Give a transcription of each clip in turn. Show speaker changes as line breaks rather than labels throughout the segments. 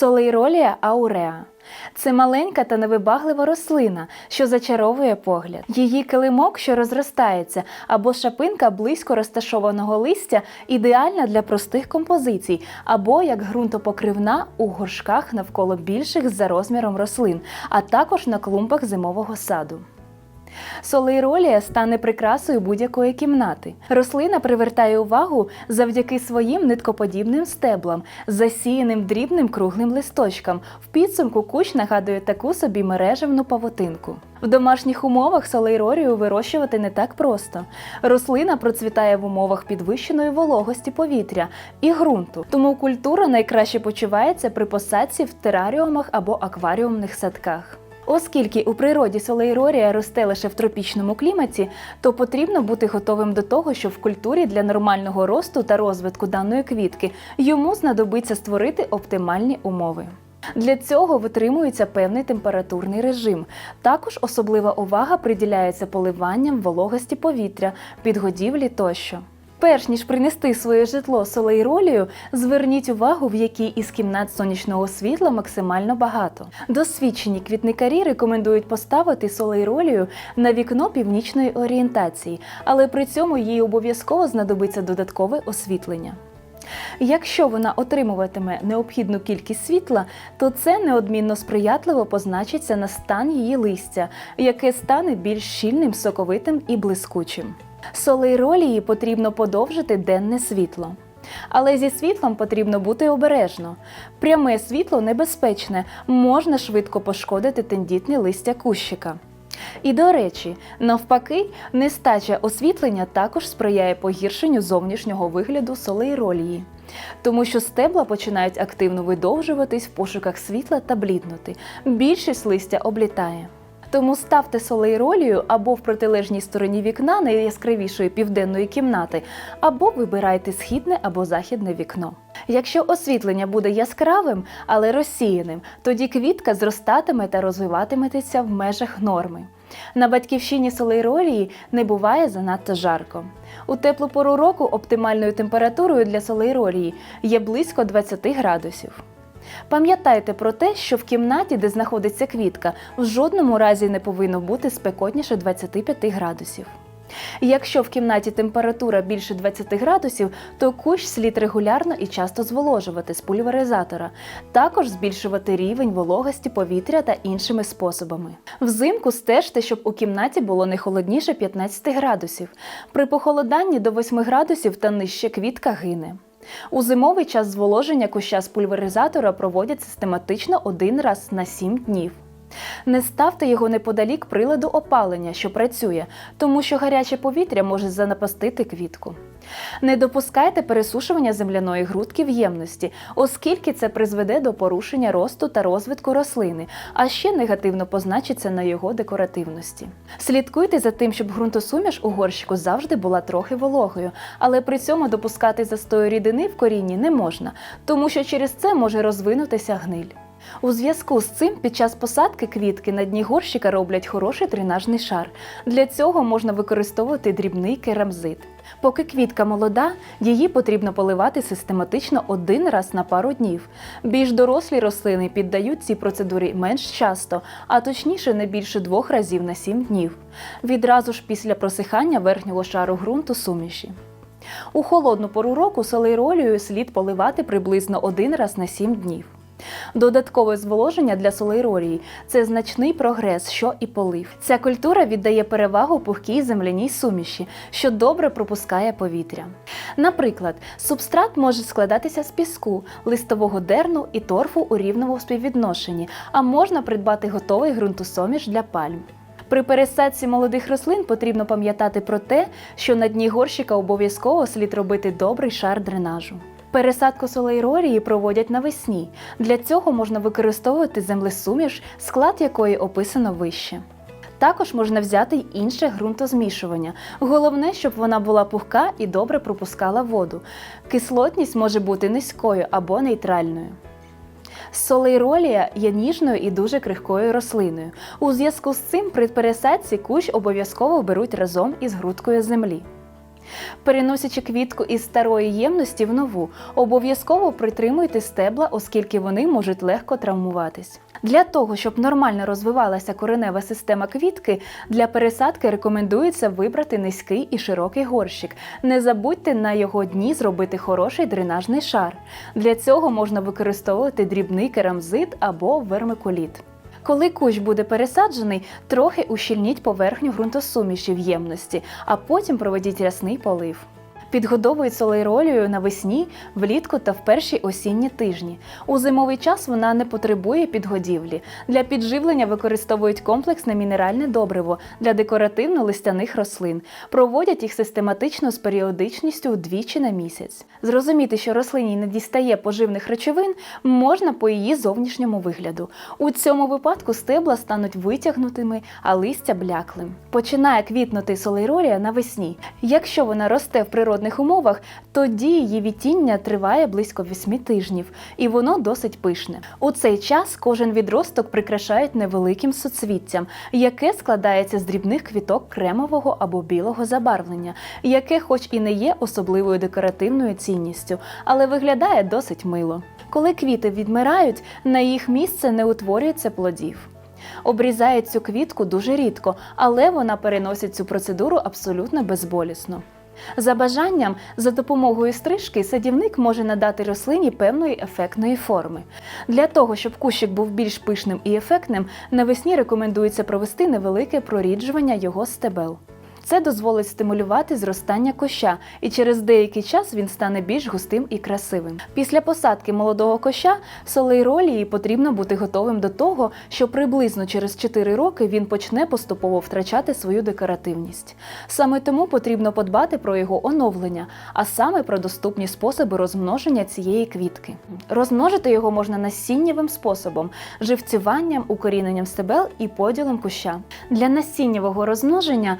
Солейролія ауреа. Це маленька та невибаглива рослина, що зачаровує погляд. Її килимок, що розростається, або шапинка близько розташованого листя, ідеальна для простих композицій, або як ґрунтопокривна у горшках навколо більших за розміром рослин, а також на клумбах зимового саду. Солейролія стане прикрасою будь-якої кімнати. Рослина привертає увагу завдяки своїм ниткоподібним стеблам, засіяним дрібним круглим листочкам. В підсумку кущ нагадує таку собі мережевну павутинку. В домашніх умовах солейрорію вирощувати не так просто. Рослина процвітає в умовах підвищеної вологості повітря і ґрунту, тому культура найкраще почувається при посадці в тераріумах або акваріумних садках. Оскільки у природі солейрорія росте лише в тропічному кліматі, то потрібно бути готовим до того, що в культурі для нормального росту та розвитку даної квітки йому знадобиться створити оптимальні умови. Для цього витримується певний температурний режим. Також особлива увага приділяється поливанням вологості повітря, підгодівлі тощо. Перш ніж принести своє житло солейролію, зверніть увагу, в якій із кімнат сонячного світла максимально багато. Досвідчені квітникарі рекомендують поставити солейролію на вікно північної орієнтації, але при цьому їй обов'язково знадобиться додаткове освітлення. Якщо вона отримуватиме необхідну кількість світла, то це неодмінно сприятливо позначиться на стан її листя, яке стане більш щільним, соковитим і блискучим. Солейролії потрібно подовжити денне світло. Але зі світлом потрібно бути обережно. Пряме світло небезпечне, можна швидко пошкодити тендітне листя кущика. І до речі, навпаки, нестача освітлення також сприяє погіршенню зовнішнього вигляду солейролії, тому що стебла починають активно видовжуватись в пошуках світла та бліднути. Більшість листя облітає. Тому ставте солейролію або в протилежній стороні вікна найяскравішої південної кімнати, або вибирайте східне або західне вікно. Якщо освітлення буде яскравим, але розсіяним, тоді квітка зростатиме та розвиватиметься в межах норми. На батьківщині солейролії не буває занадто жарко. У теплу пору року оптимальною температурою для солейролії є близько 20 градусів. Пам'ятайте про те, що в кімнаті, де знаходиться квітка, в жодному разі не повинно бути спекотніше 25 градусів. Якщо в кімнаті температура більше 20 градусів, то кущ слід регулярно і часто зволожувати з пульверизатора, також збільшувати рівень вологості повітря та іншими способами. Взимку стежте, щоб у кімнаті було не холодніше 15 градусів. При похолоданні до 8 градусів та нижче квітка гине. У зимовий час зволоження куща з пульверизатора проводять систематично один раз на 7 днів. Не ставте його неподалік приладу опалення, що працює, тому що гаряче повітря може занапастити квітку. Не допускайте пересушування земляної грудки в ємності, оскільки це призведе до порушення росту та розвитку рослини, а ще негативно позначиться на його декоративності. Слідкуйте за тим, щоб ґрунтосуміш у горщику завжди була трохи вологою, але при цьому допускати застою рідини в корінні не можна, тому що через це може розвинутися гниль. У зв'язку з цим під час посадки квітки на дні горщика роблять хороший дренажний шар. Для цього можна використовувати дрібний керамзит. Поки квітка молода, її потрібно поливати систематично один раз на пару днів. Більш дорослі рослини піддають цій процедурі менш часто, а точніше не більше двох разів на сім днів. Відразу ж після просихання верхнього шару ґрунту суміші. У холодну пору року солейролію слід поливати приблизно один раз на сім днів. Додаткове зволоження для солейролії – це значний прогрес, що і полив. Ця культура віддає перевагу пухкій земляній суміші, що добре пропускає повітря. Наприклад, субстрат може складатися з піску, листового дерну і торфу у рівному співвідношенні, а можна придбати готовий ґрунтосоміш для пальм. При пересадці молодих рослин потрібно пам'ятати про те, що на дні горщика обов'язково слід робити добрий шар дренажу. Пересадку солейрорії проводять навесні. Для цього можна використовувати землесуміш, склад якої описано вище. Також можна взяти й інше ґрунтозмішування. Головне, щоб вона була пухка і добре пропускала воду. Кислотність може бути низькою або нейтральною. Солейролія є ніжною і дуже крихкою рослиною. У зв'язку з цим при пересадці кущ обов'язково беруть разом із грудкою землі. Переносячи квітку із старої ємності в нову, обов'язково притримуйте стебла, оскільки вони можуть легко травмуватись. Для того, щоб нормально розвивалася коренева система квітки, для пересадки рекомендується вибрати низький і широкий горщик. Не забудьте на його дні зробити хороший дренажний шар. Для цього можна використовувати дрібний керамзит або вермикуліт. Коли кущ буде пересаджений, трохи ущільніть поверхню ґрунтосуміші в ємності, а потім проведіть рясний полив. Підгодовують солейролію навесні, влітку та в перші осінні тижні. У зимовий час вона не потребує підгодівлі. Для підживлення використовують комплексне мінеральне добриво для декоративно-листяних рослин. Проводять їх систематично з періодичністю двічі на місяць. Зрозуміти, що рослині не дістає поживних речовин, можна по її зовнішньому вигляду. У цьому випадку стебла стануть витягнутими, а листя бляклим. Починає квітнути солейролія навесні. Якщо вона росте в природних умовах, тоді її відтіння триває близько 8 тижнів, і воно досить пишне. У цей час кожен відросток прикрашають невеликим соцвіттям, яке складається з дрібних квіток кремового або білого забарвлення, яке, хоч і не є особливою декоративною цінністю, але виглядає досить мило. Коли квіти відмирають, на їх місце не утворюється плодів. Обрізають цю квітку дуже рідко, але вона переносить цю процедуру абсолютно безболісно. За бажанням, за допомогою стрижки садівник може надати рослині певної ефектної форми. Для того, щоб кущик був більш пишним і ефектним, навесні рекомендується провести невелике проріджування його стебел. Це дозволить стимулювати зростання коща, і через деякий час він стане більш густим і красивим. Після посадки молодого коща солейролії потрібно бути готовим до того, що приблизно через 4 роки він почне поступово втрачати свою декоративність. Саме тому потрібно подбати про його оновлення, а саме про доступні способи розмноження цієї квітки. Розмножити його можна насіннєвим способом живцюванням, укоріненням стебел і поділом куща. Для насіннєвого розмноження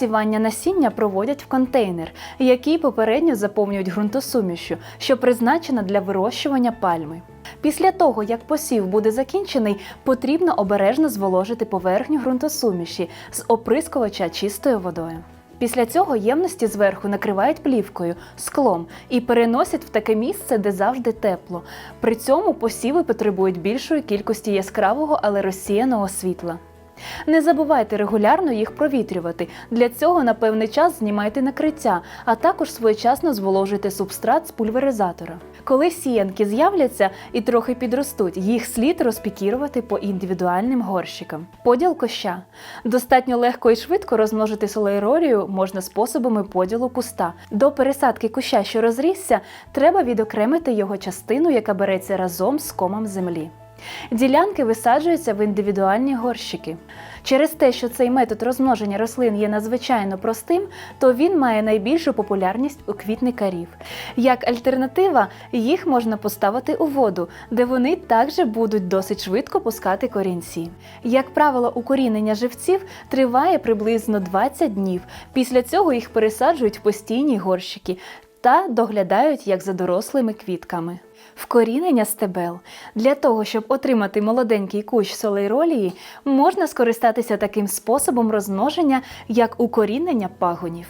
висівання насіння проводять в контейнер, який попередньо заповнюють ґрунтосумішю, що призначена для вирощування пальми. Після того, як посів буде закінчений, потрібно обережно зволожити поверхню ґрунтосуміші з оприскувача чистою водою. Після цього ємності зверху накривають плівкою, склом і переносять в таке місце, де завжди тепло. При цьому посіви потребують більшої кількості яскравого, але розсіяного світла. Не забувайте регулярно їх провітрювати. Для цього на певний час знімайте накриття, а також своєчасно зволожуйте субстрат з пульверизатора. Коли сіянки з'являться і трохи підростуть, їх слід розпікірувати по індивідуальним горщикам. Поділ коща. Достатньо легко і швидко розмножити солейролію можна способами поділу куста. До пересадки куща, що розрісся, треба відокремити його частину, яка береться разом з комом землі. Ділянки висаджуються в індивідуальні горщики. Через те, що цей метод розмноження рослин є надзвичайно простим, то він має найбільшу популярність у квітникарів. Як альтернатива, їх можна поставити у воду, де вони також будуть досить швидко пускати корінці. Як правило, укорінення живців триває приблизно 20 днів. Після цього їх пересаджують в постійні горщики та доглядають як за дорослими квітками. Вкорінення стебел. Для того, щоб отримати молоденький кущ солейролії, можна скористатися таким способом розмноження, як укорінення пагонів.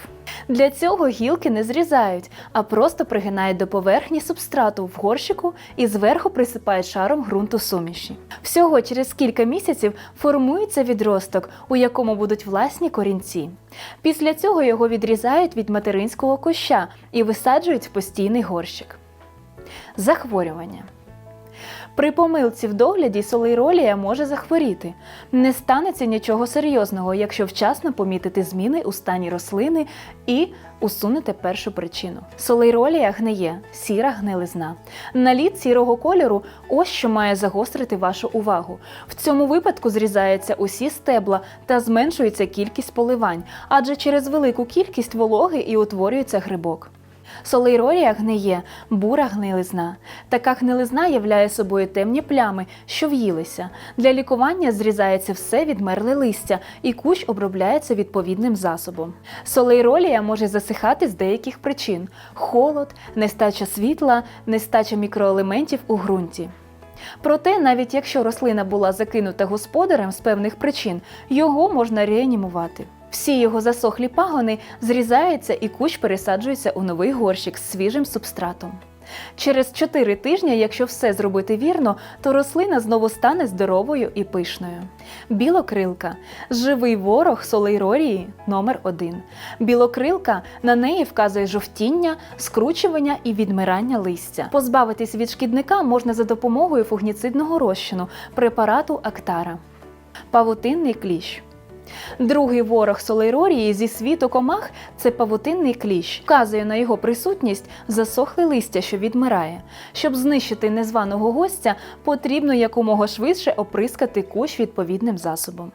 Для цього гілки не зрізають, а просто пригинають до поверхні субстрату в горщику і зверху присипають шаром ґрунту суміші. Всього через кілька місяців формується відросток, у якому будуть власні корінці. Після цього його відрізають від материнського куща і висаджують в постійний горщик. Захворювання. При помилці в догляді солейролія може захворіти. Не станеться нічого серйозного, якщо вчасно помітити зміни у стані рослини і усунете першу причину. Солейролія гниє, сіра гнилизна. Наліт сірого кольору ось що має загострити вашу увагу. В цьому випадку зрізаються усі стебла та зменшується кількість поливань, адже через велику кількість вологи і утворюється грибок. Солейрорія гниє, бура гнилизна. Така гнилизна являє собою темні плями, що в'їлися. Для лікування зрізається все відмерле листя, і кущ обробляється відповідним засобом. Солейролія може засихати з деяких причин: холод, нестача світла, нестача мікроелементів у ґрунті. Проте, навіть якщо рослина була закинута господарем з певних причин, його можна реанімувати. Всі його засохлі пагони зрізаються і кущ пересаджується у новий горщик з свіжим субстратом. Через 4 тижні, якщо все зробити вірно, то рослина знову стане здоровою і пишною. Білокрилка живий ворог солейрорії номер 1 Білокрилка на неї вказує жовтіння, скручування і відмирання листя. Позбавитись від шкідника можна за допомогою фугніцидного розчину препарату Актара. Павутинний кліщ. Другий ворог солейрорії зі світу комах це павутинний кліщ. Вказує на його присутність засохле листя, що відмирає. Щоб знищити незваного гостя, потрібно якомога швидше оприскати кущ відповідним засобом.